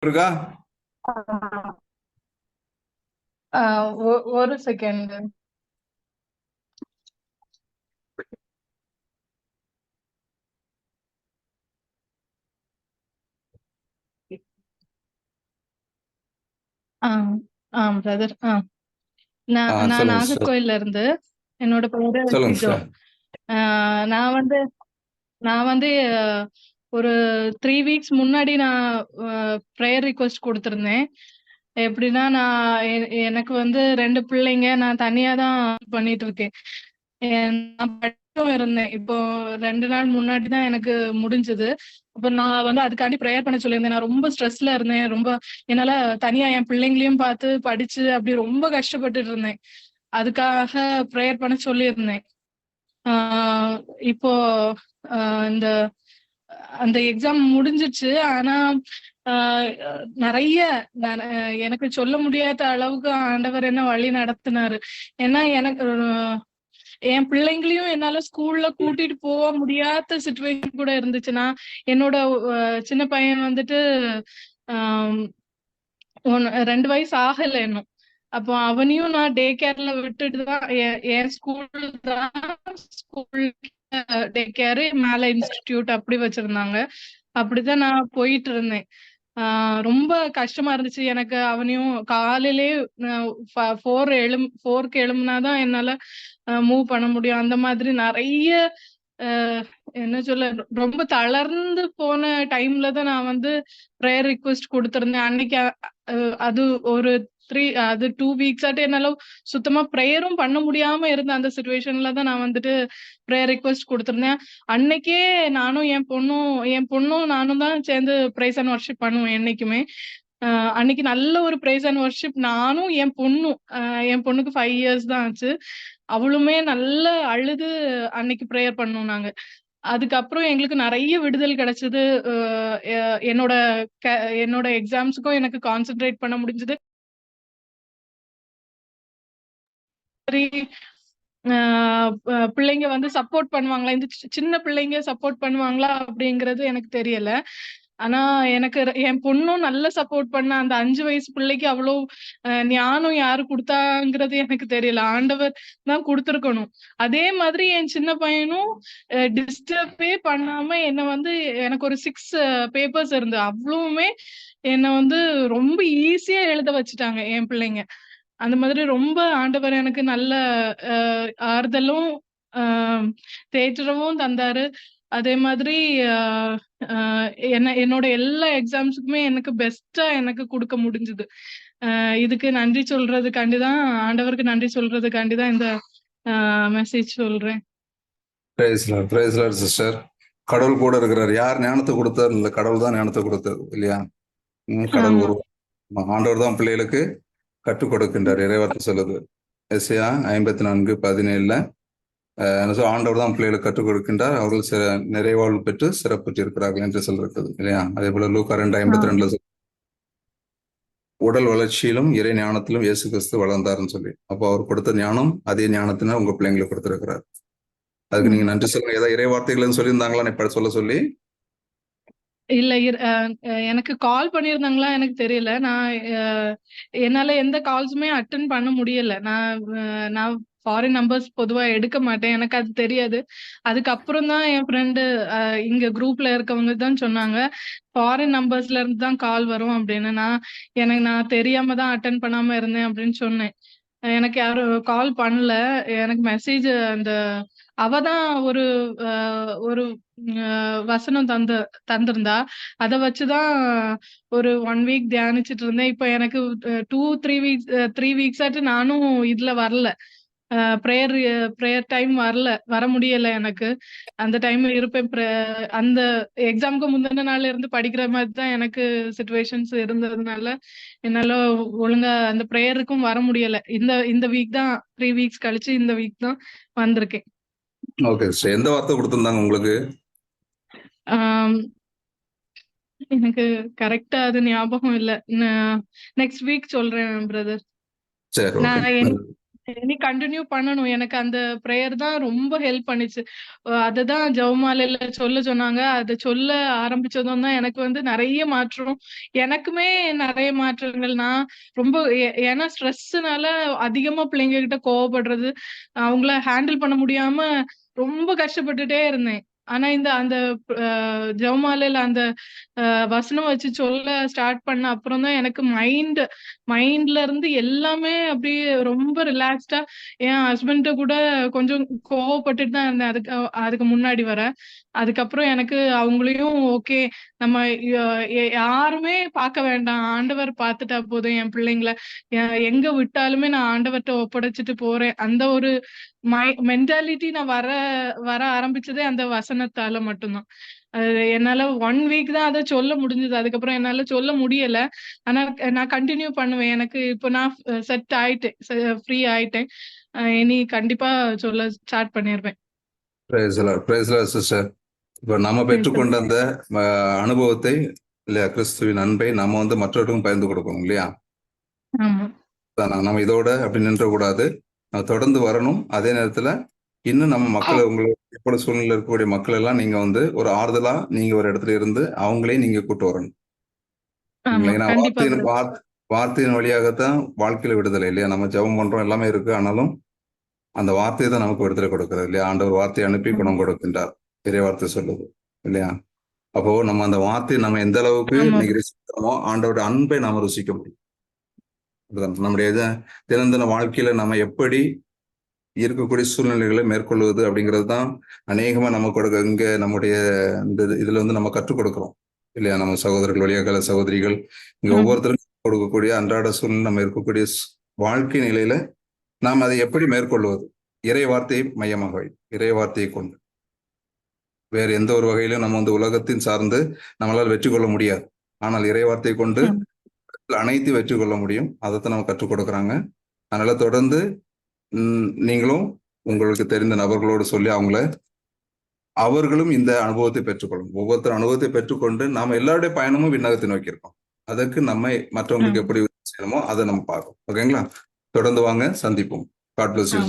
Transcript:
இருக்கா ஒரு second. Brother ஆ. நான் நான். நாகர்கோயில்ல இருந்து என்னோட பேரு நான் வந்து நான் வந்து ஒரு த்ரீ வீக்ஸ் முன்னாடி நான் ப்ரேயர் ரிக்வெஸ்ட் கொடுத்துருந்தேன். எப்படின்னா நான் எனக்கு வந்து ரெண்டு பிள்ளைங்க நான் தனியா தான் பண்ணிட்டு இருக்கேன். நான் படிச்சும் இருந்தேன். இப்போ ரெண்டு நாள் முன்னாடி தான் எனக்கு முடிஞ்சது. அப்ப நான் வந்து அதுக்காண்டி ப்ரேயர் பண்ண சொல்லியிருந்தேன். நான் ரொம்ப ஸ்ட்ரெஸ்ல இருந்தேன். ரொம்ப என்னால தனியா என் பிள்ளைங்களையும் பார்த்து படிச்சு அப்படி ரொம்ப கஷ்டப்பட்டுட்டு இருந்தேன். அதுக்காக ப்ரேயர் பண்ண சொல்லியிருந்தேன். ஆஹ் இப்போ ஆஹ் இந்த அந்த எக்ஸாம் முடிஞ்சிச்சு. ஆனா ஆஹ் நிறைய எனக்கு சொல்ல முடியாத அளவுக்கு ஆண்டவர் என்ன வழி நடத்தினாரு. ஏன்னா எனக்கு என் பிள்ளைங்களையும் என்னால ஸ்கூல்ல கூட்டிட்டு போக முடியாத சுச்சுவேஷன் கூட இருந்துச்சுன்னா என்னோட சின்ன பையன் வந்துட்டு ஆஹ் ஒன்னு ரெண்டு வயசு ஆகல இன்னும். அப்போ அவனையும் நான் டே கேர்ல விட்டுட்டு தான் என் ஸ்கூல் தான் ஸ்கூல் டே கேரு மேல இன்ஸ்டிடியூட் அப்படி வச்சிருந்தாங்க. அப்படிதான் நான் போயிட்டு இருந்தேன் ஆஹ் ரொம்ப கஷ்டமா இருந்துச்சு. எனக்கு அவனையும் காலையிலே ஃபோர் எழும் ஃபோருக்கு எழும்புனாதான் என்னால மூவ் பண்ண முடியும். அந்த மாதிரி நிறைய ஆஹ் என்ன சொல்ல ரொம்ப தளர்ந்து போன டைம்ல தான் நான் வந்து ப்ரேயர் ரிக்வெஸ்ட் கொடுத்திருந்தேன். அன்னைக்கு அது ஒரு த்ரீ அது டூ வீக்ஸ் ஆட்டு என்னால சுத்தமா ப்ரேயரும் பண்ண முடியாம இருந்த அந்த சுச்சுவேஷன்ல தான் நான் வந்துட்டு ப்ரேயர் ரிக்வெஸ்ட் கொடுத்துருந்தேன். அன்னைக்கே நானும் என் பொண்ணும் என் பொண்ணும் நானும் தான் சேர்ந்து ப்ரைஸ் அண்ட் ஒர்ஷிப் பண்ணுவேன் என்னைக்குமே. ஆஹ் அன்னைக்கு நல்ல ஒரு ப்ரைஸ் அண்ட் ஒர்ஷிப் நானும் என் பொண்ணும் என் பொண்ணுக்கு ஃபைவ் இயர்ஸ் தான் ஆச்சு. அவளுமே நல்ல அழுது அன்னைக்கு ப்ரேயர் பண்ணோம் நாங்க. அதுக்கப்புறம் எங்களுக்கு நிறைய விடுதல் கிடைச்சது. என்னோட க- என்னோட எக்ஸாம்ஸுக்கும் எனக்கு கான்சென்ட்ரேட் பண்ண முடிஞ்சது. மாதிரி ஆஹ் பிள்ளைங்க வந்து சப்போர்ட் பண்ணுவாங்களா? இந்த சின்ன பிள்ளைங்க சப்போர்ட் பண்ணுவாங்களா? அப்படிங்கிறது எனக்கு தெரியல. ஆனா எனக்கு என் பொண்ணும் நல்ல சப்போர்ட் பண்ண அந்த அஞ்சு வயசு பிள்ளைக்கு அவ்வளோ அஹ், ஞானம் யாரு கொடுத்தாங்கிறது எனக்கு தெரியல. ஆண்டவர் தான் கொடுத்துருக்கணும். அதே மாதிரி என் சின்ன பையனும் டிஸ்டர்பே பண்ணாம என்ன வந்து எனக்கு ஒரு சிக்ஸ் பேப்பர்ஸ் இருந்து அவ்வளவுமே என்னை வந்து ரொம்ப ஈஸியா எழுத வச்சுட்டாங்க என் பிள்ளைங்க. அந்த மாதிரி ரொம்ப ஆண்டவர் எனக்கு நல்ல ஆறுதலும் ஆஹ், தேற்றமும் தந்தாரு. அதே மாதிரி என்ன என்னோட எல்லா எக்ஸாம்ஸுக்குமே எனக்கு பெஸ்டா எனக்கு கொடுக்க முடிஞ்சது. இதுக்கு நன்றி சொல்றதுக்காண்டி தான் ஆண்டவருக்கு நன்றி சொல்றதுக்காண்டி தான் இந்த மெசேஜ் சொல்றேன். சிஸ்டர் கடவுள் கூட இருக்கிறார். யார் ஞானத்தை கொடுத்தார்? இல்ல கடவுள் தான் ஞானத்தை கொடுத்தது இல்லையா? கடவுள் ஆண்டவர் தான் பிள்ளைகளுக்கு கற்றுக் கொடுக்கின்றார் இறைவார்த்தை சொல்லுது எஸ்ஐயா ஐம்பத்தி நான்கு பதினேழுல ஆண்டவர் தான் பிள்ளைகளுக்கு கற்றுக் கொடுக்கின்றார் அவர்கள் சிற நிறைவாழ்வு பெற்று சிறப்புற்று இருக்கிறார்கள் என்று சொல்லிருக்குது இல்லையா? அதே போல லூக்கா ரெண்டு ஐம்பத்தி ரெண்டுல உடல் வளர்ச்சியிலும் இறை ஞானத்திலும் இயேசு கிறிஸ்து வளர்ந்தாருன்னு சொல்லி. அப்போ அவர் கொடுத்த ஞானம் அதே ஞானத்தினர் உங்க பிள்ளைங்களுக்கு கொடுத்திருக்கிறார். அதுக்கு நீங்க நன்றி சொல்லுங்க. ஏதாவது இறை வார்த்தைகள்னு சொல்லியிருந்தாங்களா? சொல்ல சொல்லி இல்ல எனக்கு கால் பண்ணியிருந்தாங்களா எனக்கு தெரியல. நான் என்னால எந்த கால்ஸுமே அட்டன் பண்ண முடியல. நான் நான் ஃபாரின் நம்பர்ஸ் பொதுவா எடுக்க மாட்டேன். எனக்கு அது தெரியாது. அதுக்கப்புறம் தான் என் ஃப்ரெண்டு இங்க குரூப்ல இருக்கவங்க தான் சொன்னாங்க ஃபாரின் நம்பர்ஸ்ல இருந்து தான் கால் வரும் அப்படின்னு. நான் எனக்கு நான் தெரியாம தான் அட்டன் பண்ணாம இருந்தேன் அப்படின்னு சொன்னேன். எனக்கு யாரும் கால் பண்ணல. எனக்கு மெசேஜ் அந்த அவ தான் ஒரு ஒரு வசனம் தந்து தந்திருந்தா. அதை வச்சுதான் ஒரு ஒன் வீக் தியானிச்சிட்டு இருந்தேன். இப்போ எனக்கு two three weeks three weeks ஆட்டு நானும் இதுல வரல. ப்ரேயர் ப்ரேயர் டைம் வரல. வர முடியல எனக்கு. அந்த டைம் இருப்பேன். அந்த எக்ஸாமுக்கு முந்தின நாள்ல இருந்து படிக்கிற மாதிரி தான் எனக்கு சுச்சுவேஷன்ஸ் இருந்ததுனால என்னால ஒழுங்கா அந்த ப்ரேயருக்கும் வர முடியல. இந்த இந்த வீக் தான் த்ரீ வீக்ஸ் கழிச்சு இந்த வீக் தான் வந்திருக்கேன். ஓகே சிஸ்டர் எந்த வார்த்தை கொடுத்திருந்தாங்க உங்களுக்கு? ஆம், எனக்கு கரெக்டா அது ஞாபகம் இல்ல. நெக்ஸ்ட் வீக் சொல்றேன் பிரதர் சரி இனி கண்டினியூ பண்ணணும். எனக்கு அந்த ப்ரேயர் தான் ரொம்ப ஹெல்ப் பண்ணுச்சு. அதுதான் ஜெபமாலையில சொல்ல சொன்னாங்க. அத சொல்ல ஆரம்பிச்சதும் தான் எனக்கு வந்து நிறைய மாற்றம். எனக்குமே நிறைய மாற்றங்கள். நான் ரொம்ப ஏன்னா ஸ்ட்ரெஸ்னால அதிகமா பிள்ளைங்க கிட்ட கோவப்படுறது, அவங்கள ஹேண்டில் பண்ண முடியாம ரொம்ப கஷ்டப்பட்டுட்டே இருந்தேன். ஆனா இந்த அந்த ஜவுமாலையில அந்த வசனம் வச்சு சொல்ல ஸ்டார்ட் பண்ண அப்புறம் தான் எனக்கு மைண்ட் மைண்ட்ல இருந்து எல்லாமே அப்படியே ரொம்ப ரிலாக்ஸ்டா என் ஹஸ்பண்ட கூட கொஞ்சம் கோவப்பட்டுட்டு தான் இருந்தேன். அதுக்கு அதுக்கு முன்னாடி வர. அதுக்கப்புறம் எனக்கு அவங்களையும் ஓகே நம்ம யாருமே பார்க்க வேண்டாம். ஆண்டவர் பார்த்துட்டா போதும் என் பிள்ளைங்கள. எங்க விட்டாலுமே நான் ஆண்டவர்கிட்ட ஒப்படைச்சிட்டு போறேன். அந்த ஒரு மை மென்டாலிட்டி நான் வர வர ஆரம்பிச்சதே அந்த வசனம் மட்டும் தான். அது என்னால 1 வீக் தான் அத சொல்ல முடிஞ்சது. அதுக்கப்புறம் என்னால சொல்ல முடியல. ஆனா நான் கன்டின்யூ பண்ணுவேன். எனக்கு இப்ப நான் செட் ஆயிட்டேன். ஃப்ரீ ஆயிட்டேன். இனி கண்டிப்பா சொல்ல ஸ்டார்ட் பண்ணிருவேன். Lord sister. இப்ப நம்ம பெற்றுக்கொண்ட அந்த அனுபவத்தை இல்லையா கிறிஸ்துவின் அன்பை நம்ம வந்து மற்றவர்களுக்கும் பகிர்ந்து கொடுக்கணும் இல்லையா? நம்ம இதோட அப்படி நின்றக்கூடாது. நம்ம தொடர்ந்து வரணும். அதே நேரத்துல இன்னும் நம்ம மக்கள உங்கள இப்ப சூழ்நிலையில இருக்கக்கூடிய மக்கள் எல்லாம் நீங்க வந்து ஒரு ஆறுதலா நீங்க ஒரு இடத்துல இருந்து அவங்களையும் நீங்க கூட்டு வரணும். கண்டிப்பா வார்த்தையின் வழியாகத்தான் வாழ்க்கையில விடுதலை இல்லையா? நம்ம ஜெபம் பண்றோம் எல்லாமே இருக்கு. ஆனாலும் அந்த வார்த்தை தான் நமக்கு விடுதலை கொடுக்கிறது இல்லையா? ஆண்டவர் வார்த்தையை அனுப்பி குணம் கொடுக்கின்றார். இறை வார்த்தை சொல்லுது இல்லையா? அப்போ நம்ம அந்த வார்த்தையை நம்ம எந்த அளவுக்கு. இன்னைக்கு ருசிக்கிறோமோ ஆண்டவருடைய அன்பை நாம ருசிக்க முடியும். நம்முடைய தினம் தின வாழ்க்கையில நம்ம எப்படி இருக்கக்கூடிய சூழ்நிலைகளை மேற்கொள்வது அப்படிங்கிறது தான் அநேகமா நம்ம கொடுக்க இங்க நம்முடைய இந்த இது- இதுல வந்து நம்ம கற்றுக் கொடுக்கிறோம். இல்லையா? நம்ம சகோதரர்கள் வழியாக சகோதரிகள் இங்க ஆமா. ஒவ்வொருத்தரும் கொடுக்கக்கூடிய அன்றாட சூழ்நிலை நம்ம இருக்கக்கூடிய வாழ்க்கை நிலையில நாம் அதை எப்படி மேற்கொள்வது? இறை வார்த்தையை மையமாக இறை வார்த்தையை கொண்டு. வேற எந்த ஒரு வகையிலும் நம்ம வந்து உலகத்தின் சார்ந்து நம்மளால் வெற்றி கொள்ள முடியாது. ஆனால் இறை வார்த்தையை கொண்டு. அனைத்து வெற்றி கொள்ள முடியும். அதைத்தான் நம்ம கற்றுக் கொடுக்குறாங்க. அதனால தொடர்ந்து நீங்களும் உங்களுக்கு தெரிந்த நபர்களோடு சொல்லி அவங்கள அவர்களும் இந்த அனுபவத்தை பெற்றுக்கொள்ளும் ஒவ்வொருத்தர் அனுபவத்தை பெற்றுக்கொண்டு நாம எல்லாருடைய பயணமும் விண்ணகத்தை நோக்கி இருக்கோம். அதற்கு நம்ம மற்றவங்களுக்கு. எப்படி செய்யணுமோ அதை நம்ம பார்க்கணும் ஓகேங்களா? தொடர்ந்து வாங்க சந்திப்போம். God bless you.